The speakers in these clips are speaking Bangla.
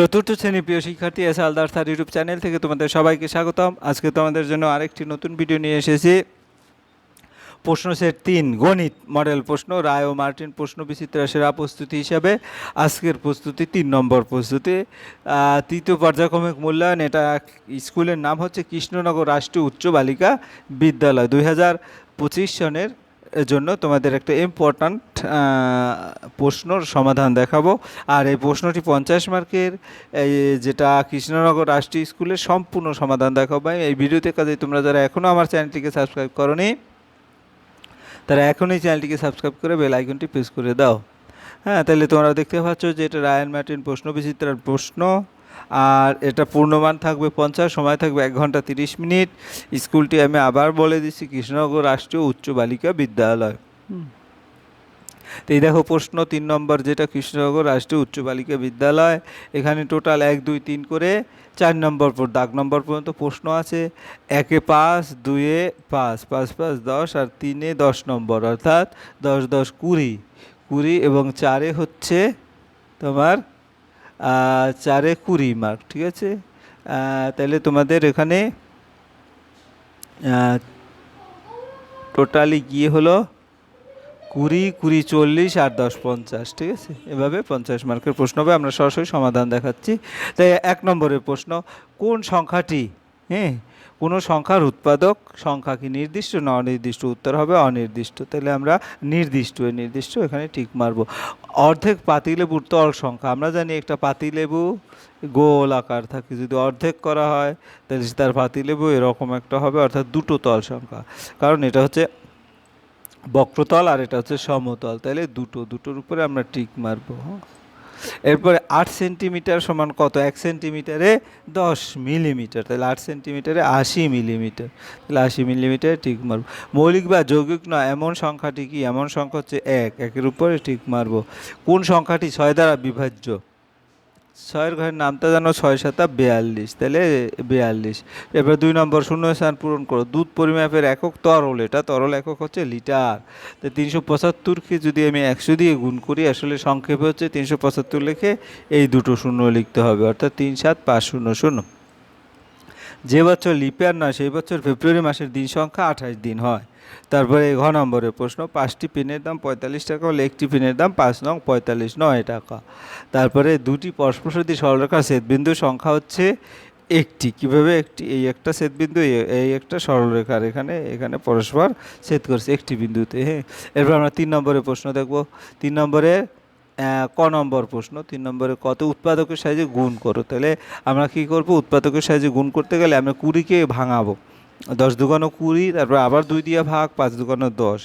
চতুর্থ শ্রেণি প্রিয় শিক্ষার্থী S Aldar sir YouTube channel থেকে তোমাদের সবাইকে স্বাগতম। আজকে তোমাদের জন্য আরেকটি নতুন ভিডিও নিয়ে এসেছি। প্রশ্ন সেট তিন, গণিত মডেল প্রশ্ন, রায় ও মার্টিন প্রশ্ন, বিচিত্রা সেরা প্রস্তুতি হিসাবে। আজকের প্রস্তুতি তিন নম্বর প্রস্তুতি। তৃতীয় পর্যায়ক্রমিক মূল্যায়ন, এটা স্কুলের নাম হচ্ছে কৃষ্ণনগর রাষ্ট্রীয় উচ্চ বালিকা বিদ্যালয়। দুই হাজার পঁচিশ সনের জন্য তোমাদের একটা ইম্পর্ট্যান্ট প্রশ্নর সমাধান দেখাবো। আর এই প্রশ্নটি পঞ্চাশ মার্কের, এই যেটা কৃষ্ণনগর রাষ্ট্রীয় স্কুলের সম্পূর্ণ সমাধান দেখাবো। এই ভিডিওতে কাজে তোমরা যারা এখনও আমার চ্যানেলটিকে সাবস্ক্রাইব করনি, তারা এখনই চ্যানেলটিকে সাবস্ক্রাইব করে বেল আইকনটি প্রেস করে দাও। হ্যাঁ তাহলে তোমরা দেখতে পাচ্ছ যে এটা রায়ান ম্যাটিন প্রশ্ন, বিচিত্রার প্রশ্ন। আর এটা পূর্ণমান থাকবে পঞ্চাশ সময় থাকবে এক ঘণ্টা তিরিশ মিনিট। স্কুলটি আমি আবার বলে দিচ্ছি কৃষ্ণনগর রাষ্ট্রীয় উচ্চ বালিকা বিদ্যালয়। তো এই দেখো প্রশ্ন তিন নম্বর যেটা কৃষ্ণনগর রাষ্ট্রীয় উচ্চ বালিকা বিদ্যালয়। এখানে টোটাল এক দুই তিন করে চার নম্বর পর দাগ নম্বর পর্যন্ত প্রশ্ন আছে। একে পাঁচ দুয়ে পাঁচ পাঁচ পাঁচ দশ আর তিনে দশ নম্বর অর্থাৎ দশ দশ কুড়ি। কুড়ি এবং চারে হচ্ছে তোমার চারে কুড়ি মার্ক ঠিক আছে? তাহলে তোমাদের এখানে টোটালি গিয়ে হলো কুড়ি কুড়ি চল্লিশ আর দশ পঞ্চাশ, ঠিক আছে? এভাবে পঞ্চাশ মার্কের প্রশ্ন হবে, আমরা সরাসরি সমাধান দেখাচ্ছি। তাই এক নম্বরের প্রশ্ন, কোন সংখ্যাটি হ্যাঁ কোনো সংখ্যার উৎপাদক সংখ্যা কি নির্দিষ্ট? না অনির্দিষ্ট। উত্তর হবে অনির্দিষ্ট। তাহলে আমরা নির্দিষ্ট নির্দিষ্ট এখানে ঠিক মারবো। অর্ধেক পাতিলেবুর তল সংখ্যা। আমরা জানি একটা পাতিলেবু গোল আকার থাকে। যদি অর্ধেক করা হয়, তাহলে তার পাতিলেবু এরকম একটা হবে, অর্থাৎ দুটো তল সংখ্যা। কারণ এটা হচ্ছে বক্রতল আর এটা হচ্ছে সমতল। তাহলে দুটো, দুটোর উপরে আমরা টিক মারবো হ্যাঁ? এরপরে আট সেন্টিমিটার সমান কত? এক সেন্টিমিটারে দশ মিলিমিটার। তাহলে আট সেন্টিমিটারে আশি মিলিমিটার। তাহলে আশি মিলিমিটারে ঠিক মারব। মৌলিক বা যৌগিক নয়, এমন সংখ্যাটি কি? এমন সংখ্যা হচ্ছে এক, একের উপরে ঠিক মারব। কোন সংখ্যাটি ছয় দ্বারা বিভাজ্য? ছয়ের ঘরের নামটা জানো ছয় সাতা বেয়াল্লিশ, তাহলে বিয়াল্লিশ। এবার দুই নম্বর শূন্য স্থান পূরণ করো। দুধ পরিমাপের একক তরল, এটা তরল একক হচ্ছে লিটার। তো তিনশো পঁচাত্তরকে যদি আমি একশো দিয়ে গুণ করি, আসলে সংক্ষেপে হচ্ছে তিনশো পঁচাত্তর লিখে এই দুটো শূন্য লিখতে হবে, অর্থাৎ তিন সাত পাঁচ শূন্য শূন্য। যে বছর লিপিয়ার নয় সেই বছর ফেব্রুয়ারি মাসের দিন সংখ্যা আঠাশ দিন হয়। তারপরে ঘ নম্বরের প্রশ্ন পাঁচটি পেনের দাম পঁয়তাল্লিশ টাকা হলে একটি পেনের দাম পাঁচ নং পঁয়তাল্লিশ নয় টাকা। তারপরে দুটি পরস্পরসদী সরলরেখার ছেদবিন্দুর সংখ্যা হচ্ছে একটি। কীভাবে একটি? এই একটা ছেদবিন্দু এই- একটা সরলরেখার এখানে এখানে পরস্পর ছেদ করছে একটি বিন্দুতে হ্যাঁ? এরপর আমরা তিন নম্বরের প্রশ্ন দেখব। তিন নম্বরে আহ, ক নম্বর প্রশ্ন? তিন নম্বরে, কত উৎপাদকের সাহায্যে গুণ করো? তাহলে আমরা কি করব? উৎপাদকের সাহায্যে গুণ করতে গেলে আমরা কুড়িকে ভাঙাবো। দশ দুগানো কুড়ি, তারপর আবার দুই দিয়ে ভাগ, পাঁচ দুগানো দশ।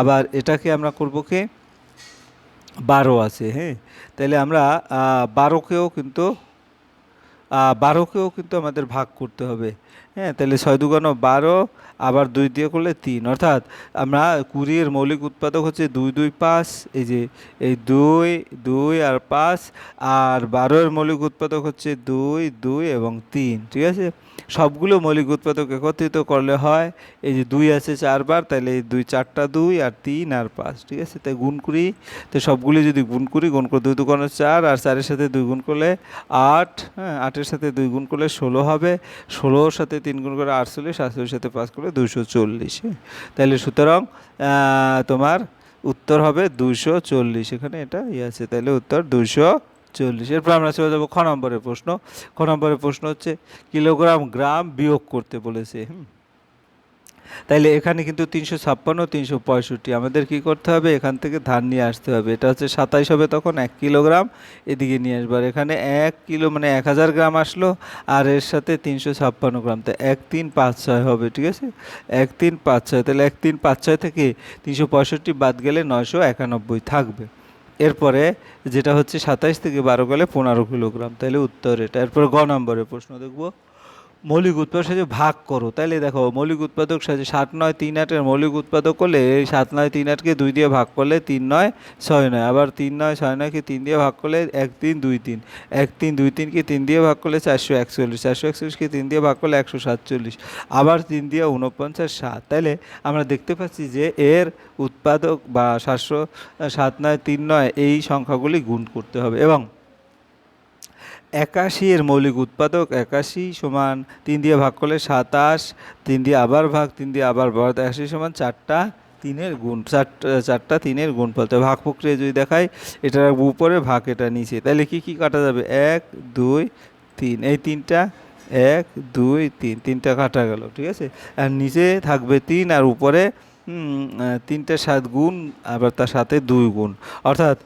আবার এটাকে আমরা করব কি? বারো আছে হ্যাঁ? তাহলে আমরা বারোকেও কিন্তু বারোকেও কিন্তু আমাদের ভাগ করতে হবে। হ্যাঁ তাহলে ছয় দুগানো বারো, আবার দুই দিয়ে করলে তিন। অর্থাৎ আমরা কুড়ির মৌলিক উৎপাদক হচ্ছে দুই দুই, পাঁচ, এই যে, এই দুই দুই আর পাঁচ, আর বারোর মৌলিক উৎপাদক হচ্ছে দুই দুই এবং তিন, ঠিক আছে? সবগুলো মৌলিক উৎপাদক একত্রিত করলে হয়, এই যে দুই আছে চারবার, তাহলে এই দুই চারটা দুই আর তিন আর পাঁচ, ঠিক আছে? তাই গুণ করি। তো সবগুলি যদি গুণ করি, গুণ করে দুই দুগুণ চার আর চারের সাথে দুই গুণ করলে আট হ্যাঁ আটের সাথে দুই গুণ করলে ষোলো হবে। ষোলোর সাথে তিন গুণ করে আটচল্লিশ আটচল্লিশ সাথে পাঁচ করে দুশো চল্লিশ। তাহলে সুতরাং তোমার উত্তর হবে দুশো চল্লিশ। এখানে এটা ইয়ে আছে তাহলে উত্তর দুশো চল্লিশ। এরপর আমরা চলে যাব খ নম্বরের প্রশ্ন। খ নম্বরের প্রশ্ন হচ্ছে, কিলোগ্রাম গ্রাম বিয়োগ করতে বলেছে, হুম? তাইলে এখানে কিন্তু তিনশো ছাপ্পান্ন, তিনশো পঁয়ষট্টি। আমাদের কি করতে হবে? এখান থেকে ধান নিয়ে আসতে হবে। এটা হচ্ছে সাতাইশ হবে তখন এক কিলোগ্রাম। এদিকে নিয়ে আসব। আর এখানে এক কিলো মানে এক হাজার গ্রাম আসলো। আর এর সাথে তিনশো ছাপ্পান্ন গ্রাম। তো এক তিন পাঁচ ছয় হবে, ঠিক আছে? এক তিন পাঁচ ছয়। তাহলে এক তিন পাঁচ ছয় থেকে তিনশো পঁয়ষট্টি বাদ গেলে নয়শো একানব্বই থাকবে। এরপরে যেটা হচ্ছে সাতাইশ থেকে বারো গেলে পনেরো কিলোগ্রাম। তাহলে উত্তর এটা। এরপর গ নম্বরের প্রশ্ন দেখব। মৌলিক উৎপাদক সাথে ভাগ করো। তাহলে দেখো, মৌলিক উৎপাদক সাথে সাত নয় তিন আটের মৌলিক উৎপাদক করলে এই সাত নয় তিন আটকে দুই দিয়ে ভাগ করলে তিন নয় ছয় নয়। আবার তিন নয় ছয় নয়কে তিন দিয়ে ভাগ করলে এক তিন দুই তিন। এক তিন দুই তিনকে তিন দিয়ে ভাগ করলে চারশো একচল্লিশ, চারশো একচল্লিশকে তিন দিয়ে ভাগ করলে একশো সাতচল্লিশ। আবার তিন দিয়ে উনপঞ্চাশ সাত। তাইলে আমরা দেখতে পাচ্ছি যে এর উৎপাদক বা সাতশো, সাত নয় তিন নয় এই সংখ্যাগুলি গুণ করতে হবে এবং একাশি এর মৌলিক উৎপাদক, একাশি সমান তিন দিয়ে ভাগ করলে সাতাশ, তিন দিয়ে আবার ভাগ, তিন দিয়ে আবার ভাগ একাশি সমান চারটা তিনের গুণ চারটা চারটা তিনের গুণ তো ভাগ প্রক্রিয়া যদি দেখায় এটা উপরে ভাগ, এটা নিচে। তাহলে কি কি কাটা যাবে? এক, দুই, তিন। এই তিনটা, এক, দুই, তিন। তিনটা কাটা গেল, ঠিক আছে? আর নিচে থাকবে তিন, আর উপরে তিনটা সাত গুণ, আবার তার সাথে দুই গুণ। অর্থাৎ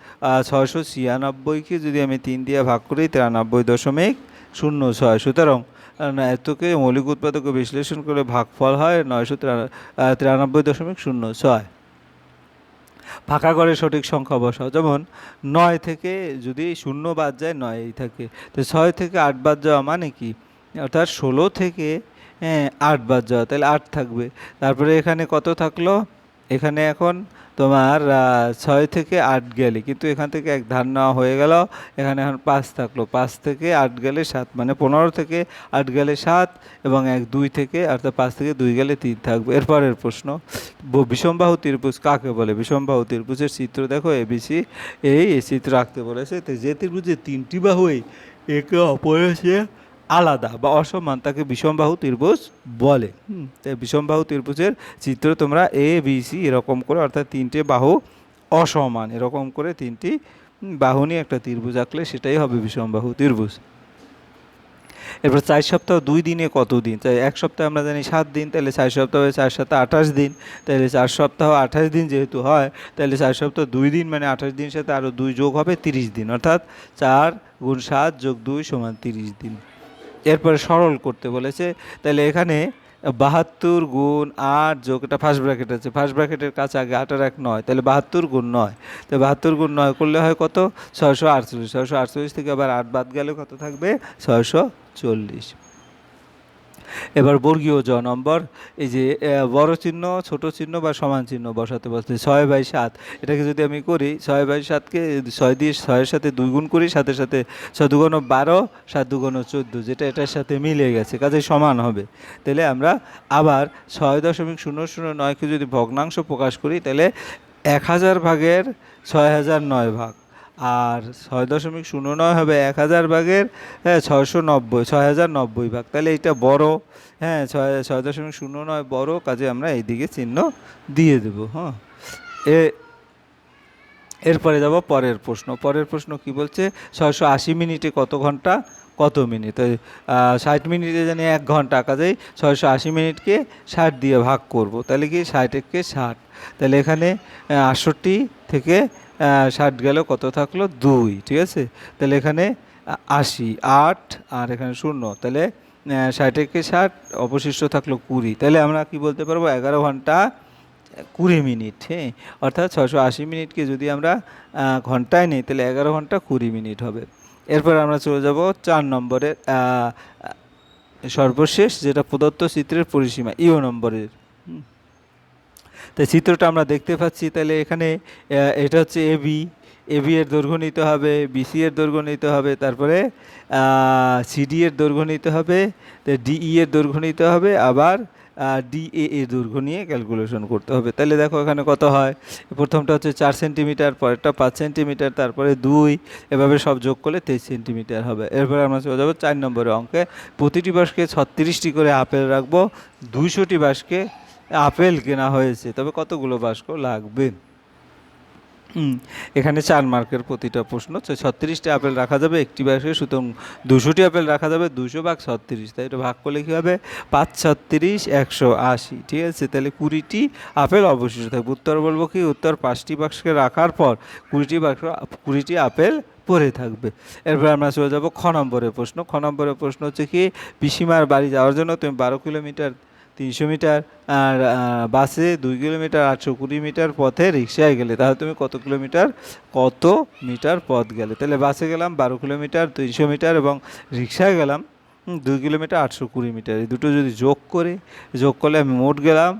ছয়শো ছিয়ানব্বইকে যদি আমি তিন দিয়ে ভাগ করি, তিরানব্বই দশমিক শূন্য ছয়। সুতরাং এতকে মৌলিক উৎপাদকে বিশ্লেষণ করে ভাগফল হয় নয়শো তিরানব্বই দশমিক শূন্য ছয়। ফাঁকা করে সঠিক সংখ্যা বসাও। যেমন, নয় থেকে যদি শূন্য বাদ যায়, নয়ই থাকে। তো ছয় থেকে আট বাদ যাওয়া মানে কি? অর্থাৎ ষোলো থেকে হ্যাঁ আট বাদ যাওয়া তাহলে আট থাকবে। তারপরে এখানে কত থাকল? এখানে এখন তোমার ছয় থেকে আট গেলে, কিন্তু এখান থেকে এক ধান নেওয়া হয়ে গেল। এখানে এখন পাঁচ থাকল, পাঁচ থেকে আট গেলে সাত মানে পনেরো থেকে আট গেলে সাত এবং এক, দুই থেকে, অর্থাৎ পাঁচ থেকে দুই গেলে তিন থাকবে। এরপরের প্রশ্ন বিষমবাহু ত্রিভুজ কাকে বলে? বিষমবাহু ত্রিভুজের চিত্র দেখো এবিসি এই চিত্র আঁকতে বলেছে। যে ত্রিভুজের তিনটি বাহুই একে অপরের আলাদা বা অসমান, তাকে বিষমবাহু ত্রিভুজ বলে। তাই বিষমবাহু ত্রিভুজের চিত্র তোমরা এ বি সি এরকম করে, অর্থাৎ তিনটে বাহু অসমান, এরকম করে তিনটি বাহু নিয়ে একটা ত্রিভুজ আঁকলে সেটাই হবে বিষমবাহু ত্রিভুজ। এরপর চার সপ্তাহ দুই দিনে কত দিন? তাই এক সপ্তাহে আমরা জানি সাত দিন, তাহলে চার সপ্তাহে চার সপ্তাহ আঠাশ দিন। তাহলে চার সপ্তাহ আঠাশ দিন যেহেতু হয়, তাহলে চার সপ্তাহ দুই দিন মানে আঠাশ দিন সাথে আরও দুই যোগ হবে তিরিশ দিন। অর্থাৎ চার গুণ সাত যোগ দুই সমান তিরিশ দিন। এরপরে সরল করতে বলেছে। তাহলে এখানে বাহাত্তর গুণ আট যোগ, এটা ফার্স্ট ব্র্যাকেট আছে। ফার্স্ট ব্র্যাকেটের কাছে আগে আট আর এক নয় তাহলে বাহাত্তর গুণ নয়। তো বাহাত্তর গুণ নয় করলে হয় কত? ছয়শো আটচল্লিশ। ছয়শো আটচল্লিশ থেকে আবার আট বাদ গেলে কত থাকবে? ছয়শো চল্লিশ। এবার বর্গীয় জ নম্বর, এই যে বড় চিহ্ন, ছোট চিহ্ন বা সমান চিহ্ন বসাতে বসতে ছয় বাই সাত। এটাকে যদি আমি করি, ছয় বাই সাতকে ছয় দিয়ে ছয়ের সাথে দুই গুণ করি সাথে সাথে ছয় দুগুণ বারো, সাত দুগুণ চোদ্দ, যেটা এটার সাথে মিলে গেছে, কাজে সমান হবে। তাহলে আমরা আবার ছয় দশমিক শূন্য শূন্য নয়কে যদি ভগ্নাংশ প্রকাশ করি, তাহলে এক হাজার ভাগের ছয় হাজার নয় ভাগ। আর ছয় দশমিক শূন্য নয় হবে এক হাজার ভাগের হ্যাঁ ছয়শো নব্বই, ছয় হাজার নব্বই ভাগ। তাহলে এটা বড় হ্যাঁ ছয় ছয় দশমিক শূন্য নয় বড়, কাজে আমরা এইদিকে চিহ্ন দিয়ে দেবো হ্যাঁ। এ, এরপরে যাব পরের প্রশ্ন। পরের প্রশ্ন কি বলছে? ছয়শো আশি মিনিটে কত ঘণ্টা? কত মিনিট? ষাট মিনিটে জানি এক ঘণ্টা, কাজেই ছয়শো আশি মিনিটকে ষাট দিয়ে ভাগ করব। তাহলে কি ষাটকে ষাট? তাহলে এখানে আটষট্টি থেকে ষাট গেল, কত থাকল? দুই, ঠিক আছে? তাহলে এখানে আশি, আট, আর এখানে শূন্য। তাহলে ষাটকে ষাট অবশিষ্ট থাকল কুড়ি। তাহলে আমরা কি বলতে পারব? এগারো ঘণ্টা কুড়ি মিনিট হ্যাঁ? অর্থাৎ ছশো আশি মিনিটকে যদি আমরা ঘন্টায় নিই, তাহলে এগারো ঘণ্টা কুড়ি মিনিট হবে। এরপর আমরা চলে যাব চার নম্বরের সর্বশেষ, যেটা প্রদত্ত চিত্রের পরিসীমা ইও নম্বরের। তাই চিত্রটা আমরা দেখতে পাচ্ছি। তাহলে এখানে এটা হচ্ছে এ বি এ বি এর দৈর্ঘ্য নিতে হবে বিসি এর দৈর্ঘ্য নিতে হবে, তারপরে সিডি এর দৈর্ঘ্য নিতে হবে ডিই এর দৈর্ঘ্য নিতে হবে, আবার ডিএ এর দৈর্ঘ্য নিয়ে ক্যালকুলেশন করতে হবে। তাহলে দেখো এখানে কত হয়? প্রথমটা হচ্ছে চার সেন্টিমিটার, পরেরটা পাঁচ সেন্টিমিটার, তারপরে দুই, এভাবে সব যোগ করলে তেইশ সেন্টিমিটার হবে। এরপরে আমরা চলে যাব চার নম্বরের অঙ্কে। প্রতিটি বাসকে ছত্রিশটি করে আপেল রাখব, দুইশোটি বাসকে আপেল কেনা হয়েছে, তবে কতগুলো বাস্ক লাগবে? এখানে চার মার্কের প্রতিটা প্রশ্ন ছত্রিশটি আপেল রাখা যাবে, একটি বাক্সে সুতরাং দুশোটি আপেল রাখা যাবে, দুশো ভাগ ছত্রিশ। তাই এটা ভাগ করলে কী হবে? পাঁচ, ছত্রিশ, একশো আশি। ঠিক আছে, তাহলে কুড়িটি আপেল অবশিষ্ট থাকবে। উত্তর বলব কি? উত্তর পাঁচটি বাক্সকে রাখার পর কুড়িটি বাক্স, কুড়িটি আপেল পড়ে থাকবে। এরপর আমরা চলে যাব খ নম্বরের প্রশ্ন। খ নম্বরের প্রশ্ন হচ্ছে কি? পিসিমার বাড়ি যাওয়ার জন্য তুমি বারো কিলোমিটার তিনশো মিটার, আর বাসে দুই কিলোমিটার, আটশো কুড়ি মিটার পথে রিক্সায় গেলে। তাহলে তুমি কত কিলোমিটার, কত মিটার পথ গেলে? তাহলে বাসে গেলাম বারো কিলোমিটার, তিনশো মিটার এবং রিক্সায় গেলাম দুই কিলোমিটার, আটশো কুড়ি মিটার। এই দুটো যদি যোগ করে, যোগ করলে আমি মোট গেলাম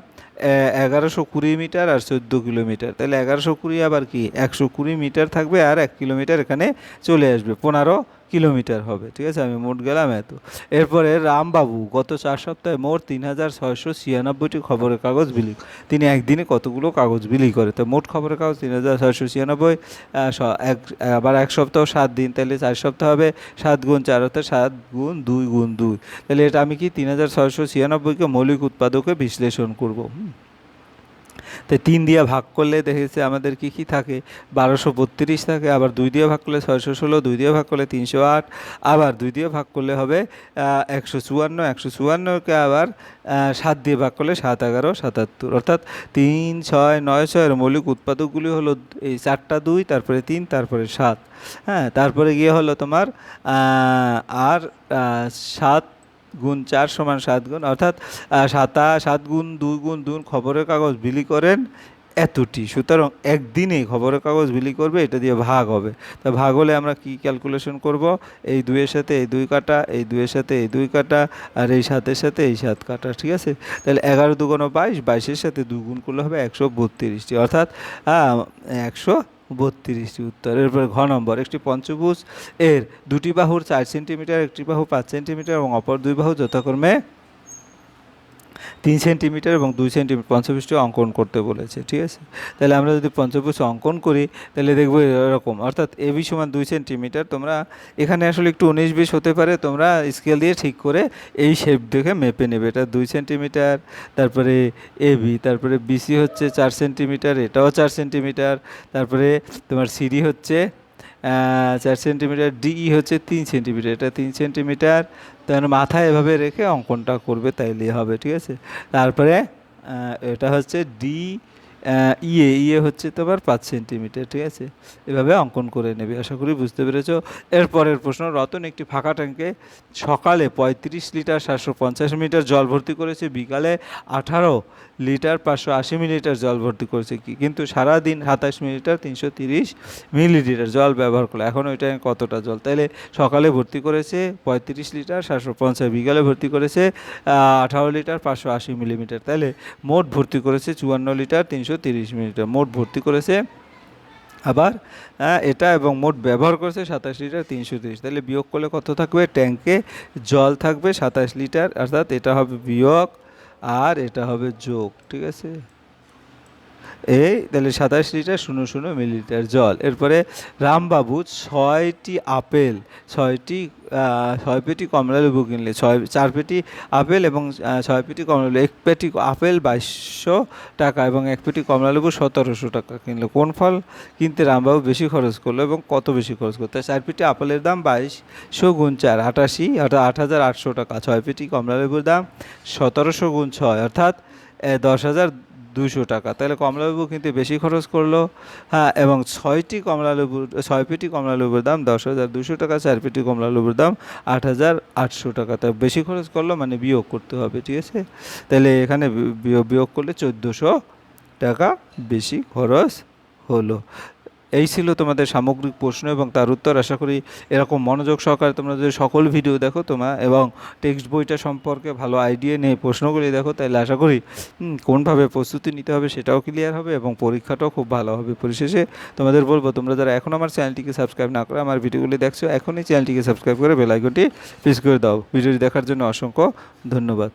এগারোশো কুড়ি মিটার আর চোদ্দ কিলোমিটার। তাহলে এগারোশো কুড়ি আবার কি? একশো কুড়ি মিটার থাকবে আর এক কিলোমিটার এখানে চলে আসবে। পনেরো কিলোমিটার হবে, ঠিক আছে? আমি মোট গেলাম এত। এরপরে রামবাবু, গত চার সপ্তাহে মোট তিন হাজার ছয়শো ছিয়ানব্বইটি খবরের কাগজ বিলি তিনি একদিনে কতগুলো কাগজ বিলি করে? তো মোট খবরের কাগজ তিন হাজার ছয়শো ছিয়ানব্বই এক, আবার এক সপ্তাহ সাত দিন, তাহলে চার সপ্তাহ হবে, সাত গুণ চার অর্থাৎ সাত গুণ দুই গুণ দুই। তাহলে এটা আমি কি তিন হাজার ছয়শো ছিয়ানব্বইকে মৌলিক উৎপাদকে বিশ্লেষণ করব। তো তিন দিয়ে ভাগ করলে দেখেছে আমাদের কি কি থাকে? বারোশো বত্রিশ থাকে, আবার দুই দিয়ে ভাগ করলে ছয়শো ষোলো, দুই দিয়ে ভাগ করলে তিনশো আট, আবার দুই দিয়ে ভাগ করলে হবে একশো চুয়ান্ন, একশো চুয়ান্নকে আবার সাত দিয়ে ভাগ করলে সাত এগারো, সাতাত্তর। অর্থাৎ তিন, ছয়, নয়, ছয়ের মৌলিক উৎপাদকগুলি হলো এই চারটা দুই, তারপরে তিন, তারপরে সাত। হ্যাঁ তারপরে গিয়ে হলো তোমার আর সাত গুণ চার সমান সাত গুণ, অর্থাৎ সাতা, সাত গুণ দুই গুণ দুই খবরের কাগজ বিলি করেন এতটি। সুতরাং একদিনে খবরের কাগজ বিলি করবে, এটা দিয়ে ভাগ হবে। তা ভাগ হলে আমরা কি ক্যালকুলেশন করব? এই দুইয়ের সাথে এই দুই কাটা, এই দুইয়ের সাথে এই দুই কাটা, আর এই সাতের সাথে এই সাত কাটা, ঠিক আছে? তাহলে এগারো দুগুণ বাইশ, বাইশের সাথে দুগুণ করলে হবে একশো বত্রিশটি। অর্থাৎ একশো বত্রিশটি উত্তর। এরপরে ঘ নম্বর, একটি পঞ্চভুজ। এর দুটি বাহুর চার সেন্টিমিটার একটি বাহু পাঁচ সেন্টিমিটার এবং অপর দুই বাহু যথাক্রমে তিন সেন্টিমিটার এবং দুই সেন্টিমিটার পঞ্চভুজটি অঙ্কন করতে বলেছে, ঠিক আছে? তাহলে আমরা যদি পঞ্চভুজ অঙ্কন করি, তাহলে দেখব এরকম। অর্থাৎ এ বি সমান দুই সেন্টিমিটার, তোমরা এখানে আসলে একটু উনিশ বিশ হতে পারে, তোমরা স্কেল দিয়ে ঠিক করে এই শেপ দেখে মেপে নেবে। এটা দুই সেন্টিমিটার, তারপরে এ বি, তারপরে বিসি হচ্ছে চার সেন্টিমিটার, এটাও চার সেন্টিমিটার, তারপরে তোমার সিডি হচ্ছে চার সেন্টিমিটার ডিই হচ্ছে তিন সেন্টিমিটার এটা তিন সেন্টিমিটার তার মাথায় এভাবে রেখে অঙ্কনটা করবে তাইলে হবে, ঠিক আছে? তারপরে এটা হচ্ছে ডি ইয়ে ইয়ে হচ্ছে তোমার পাঁচ সেন্টিমিটার ঠিক আছে? এভাবে অঙ্কন করে নেবে, আশা করি বুঝতে পেরেছ? এরপরের প্রশ্ন, রতন একটি ফাঁকা ট্যাঙ্কে সকালে পঁয়ত্রিশ লিটার সাতশো পঞ্চাশ মিটার জল ভর্তি করেছে, বিকালে আঠারো লিটার পাঁচশো আশি মিলিলিটার জল ভর্তি করেছে কি? কিন্তু সারাদিন সাতাশ মিলিটার তিনশো তিরিশ মিলিলিটার জল ব্যবহার করল। এখন ওইটা কতটা জল? তাইলে সকালে ভর্তি করেছে পঁয়ত্রিশ লিটার সাতশো পঞ্চাশ বিকালে ভর্তি করেছে আঠারো লিটার পাঁচশো আশি মিলিমিটার। তাহলে মোট ভর্তি করেছে চুয়ান্ন লিটার তিনশো তিরিশ মিলিটার মোট ভর্তি করেছে আবার আহ, এটা এবং মোট ব্যবহার করেছে সাতাশ লিটার তিনশো তিরিশ। তাহলে বিয়োগ করলে কত থাকবে? ট্যাঙ্কে জল থাকবে সাতাশ লিটার অর্থাৎ এটা হবে বিয়োগ আর এটা হবে যোগ ঠিক আছে? এই, তাহলে সাতাশ লিটার শূন্য শূন্য মিলিলিটার জল। এরপরে রামবাবু ছয়টি আপেল, ছয়টি ছয় পেটি কমলা লেবু কিনলে ছয়, চার পেটি আপেল এবং ছয় পেটি কমলা লেবু এক পেটি আপেল বাইশশো টাকা এবং এক পেটি কমলা লেবু সতেরোশো টাকা কিনলো। কোন ফল কিনতে রামবাবু বেশি খরচ করল এবং কত বেশি খরচ করতে চার পেটি আপেলের দাম বাইশশো গুণ চার, আটাশি, অর্থাৎ আট হাজার আটশো টাকা। ছয় পেটি কমলা লেবুর দাম সতেরোশো গুণ ছয়, অর্থাৎ দশ হাজার দুশো টাকা। তাহলে কমলালেবু কিন্তু বেশি খরচ করল। হ্যাঁ এবং ছয়টি কমলালেবুর ছয় পেটি কমলালেবুর দাম দশ হাজার দুশো টাকা, চার পেটি কমলালেবুর দাম আট হাজার আটশো টাকা। তাই বেশি খরচ করল মানে বিয়োগ করতে হবে, ঠিক আছে? তাহলে এখানে বিয়োগ করলে চোদ্দোশো টাকা বেশি খরচ হলো। এই ছিল তোমাদের সামগ্রিক প্রশ্ন এবং তার উত্তর আশা করি এরকম মনোযোগ সহকারে তোমরা যদি সকল ভিডিও দেখো তোমার এবং টেক্সট বইটা সম্পর্কে ভালো আইডিয়া নিয়ে প্রশ্নগুলি দেখো তাহলে আশা করি কোনভাবে প্রস্তুতি নিতে হবে সেটাও ক্লিয়ার হবে এবং পরীক্ষাটাও খুব ভালো হবে। পরিশেষে তোমাদের বলব, তোমরা যারা এখন আমার চ্যানেলটিকে সাবস্ক্রাইব না করে আমার ভিডিওগুলি দেখছ, এখনই চ্যানেলটিকে সাবস্ক্রাইব করে বেল আইকনটি প্রেস করে দাও। ভিডিওটি দেখার জন্য অসংখ্য ধন্যবাদ।